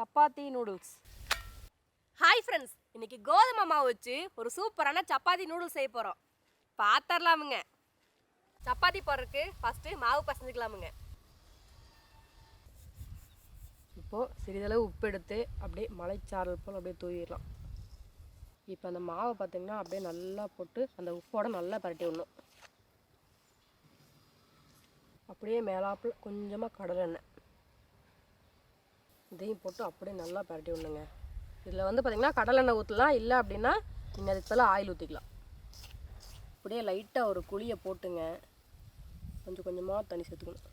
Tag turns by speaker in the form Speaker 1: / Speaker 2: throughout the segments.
Speaker 1: Chapati noodles. Hi friends இன்னைக்கு கோதுமை மாவு வச்சு ஒரு சூப்பரான சப்பாத்தி நூடுல்ஸ் செய்ய போகிறோம் பார்த்துடலாமுங்க சப்பாத்தி போடுறதுக்கு ஃபஸ்ட்டு மாவு பசஞ்சுக்கலாமுங்க. இப்போது சிறிதளவு உப்பு எடுத்து அப்படியே மலைச்சாரல் போல் அப்படியே தூவிடலாம். இப்போ அந்த மாவை பார்த்தீங்கன்னா அப்படியே நல்லா போட்டு அந்த உப்போட நல்லா பரட்டி விடணும். அப்படியே மேலாப்பில் கொஞ்சமாக கடலெண்ணெய். இதையும் போட்டு அப்படியே நல்லா பரட்டி விடணுங்க. இதில் வந்து பார்த்திங்கன்னா கடலெண்ணெய் ஊற்றலாம் இல்லை அப்படின்னா நீங்கள் அதுக்கு பதிலாக ஆயில் ஊற்றிக்கலாம். அப்படியே லைட்டாக ஒரு குழியை போட்டுங்க. கொஞ்சம் கொஞ்சமாக தண்ணி சேர்த்துக்கணும்.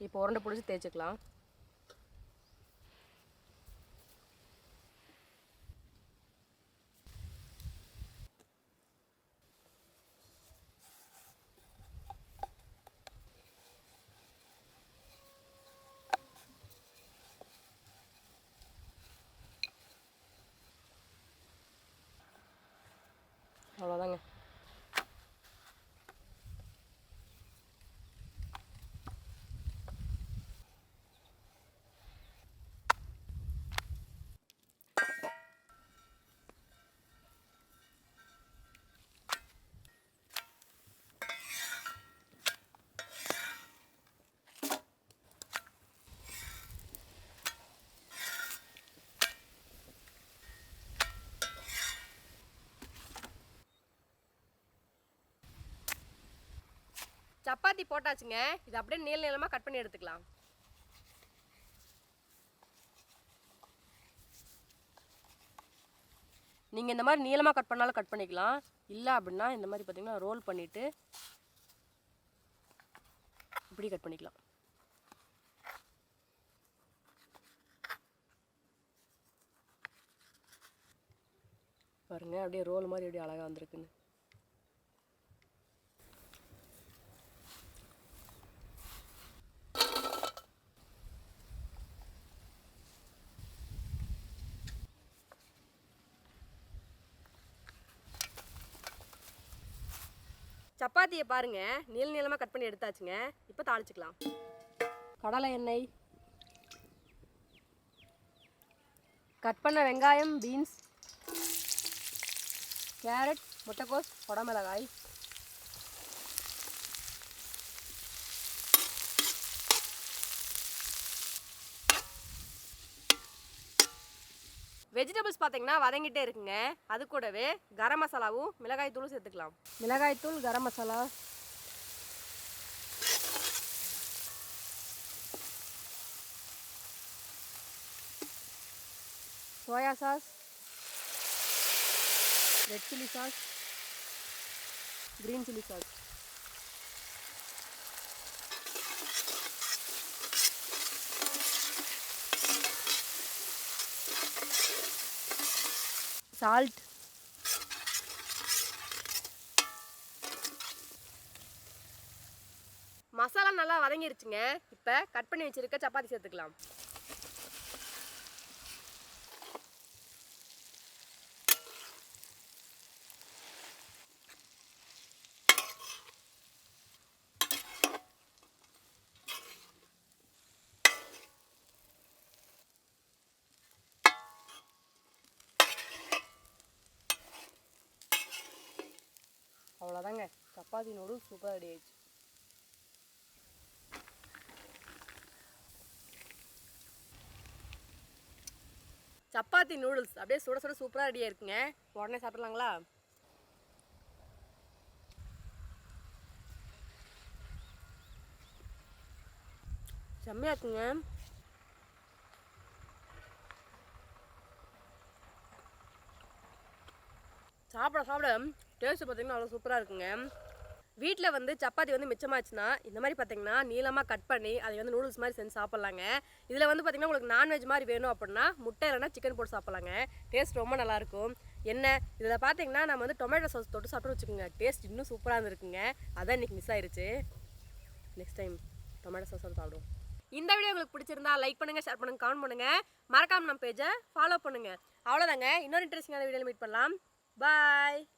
Speaker 1: இப்போ உருண்டை பிடிச்சி தேய்ச்சிக்கலாம் அவ்வளோதாங்க சப்பாத்தி போட்டாச்சுங்க. இது அப்படியே நீள நீளமாக கட் பண்ணி எடுத்துக்கலாம். நீங்கள் இந்த மாதிரி நீளமாக கட் பண்ணாலும் கட் பண்ணிக்கலாம். இல்லை அப்படின்னா இந்த மாதிரி பார்த்தீங்கன்னா ரோல் பண்ணிவிட்டு இப்படி கட் பண்ணிக்கலாம். பாருங்கள் அப்படியே ரோல் மாதிரி அப்படியே அழகாக வந்திருக்குன்னு. சப்பாத்தியை பாருங்க. நீள நீளமாக கட் பண்ணி எடுத்தாச்சுங்க. இப்போ தாளிச்சுக்கலாம். கடலை எண்ணெய். கட் பண்ண வெங்காயம் பீன்ஸ் கேரட் முட்டைக்கோஸ் குடமிளகாய். வெஜிடபிள்ஸ் பார்த்தீங்கன்னா வதங்கிட்டே இருக்குங்க. அது கூடவே கரம் மசாலாவும் மிளகாய் தூளும் சேர்த்துக்கலாம். மிளகாய் தூள் garam masala. Soya sauce. Red chilli sauce. Green chilli sauce. Salt masala நல்லா வதங்கிருச்சுங்க. இப்போ கட் பண்ணி வச்சிருக்க சப்பாத்தி சேர்த்துக்கலாம். அவ்வளோதாங்க சப்பாத்தி நூடுல்ஸ் சூப்பராக ரெடி ஆயிடுச்சு. சப்பாத்தி நூடுல்ஸ் அப்படியே சுட சுட சூப்பராக ரெடியாக இருக்குங்க உடனே சாப்பிட்லாங்களா? செம்மையாக இருக்குங்க. சாப்பிட சாப்பிட டேஸ்ட்டு பார்த்தீங்கன்னா அவ்வளோ சூப்பராக இருக்குங்க. வீட்டில் வந்து சப்பாத்தி வந்து மிச்சமாச்சுன்னா இந்த மாதிரி பார்த்தீங்கன்னா நீளமாக கட் பண்ணி அதை வந்து நூடுல்ஸ் மாதிரி செஞ்சு சாப்பிட்லாங்க. இதில் வந்து பார்த்தீங்கன்னா உங்களுக்கு நான்வெஜ் மாதிரி வேணும் அப்படின்னா முட்டை இல்லைன்னா சிக்கன் போட்டு சாப்பிட்லாங்க. டேஸ்ட் ரொம்ப நல்லாயிருக்கும் என்ன? இதில் பார்த்தீங்கன்னா நம்ம வந்து டொமேட்டோ சாஸ் தொட்டு சாப்பிட்டு வச்சுக்கோங்க. டேஸ்ட் இன்னும் சூப்பராக இருந்திருக்குங்க. அதான் இன்றைக்கி மிஸ் ஆயிடுச்சு நெக்ஸ்ட் டைம் டொமேட்டோ சாஸ் சாப்பிடுவோம். இந்த வீடியோ உங்களுக்கு பிடிச்சிருந்தா லைக் பண்ணுங்கள் ஷேர் பண்ணுங்க கமெண்ட் பண்ணுங்கள் மறக்காமல் நம்ம பேஜை ஃபாலோ பண்ணுங்க. அவ்வளோதாங்க இன்னொரு இன்ட்ரெஸ்டிங்கான வீடியோவில் மீட் பண்ணலாம். Bye!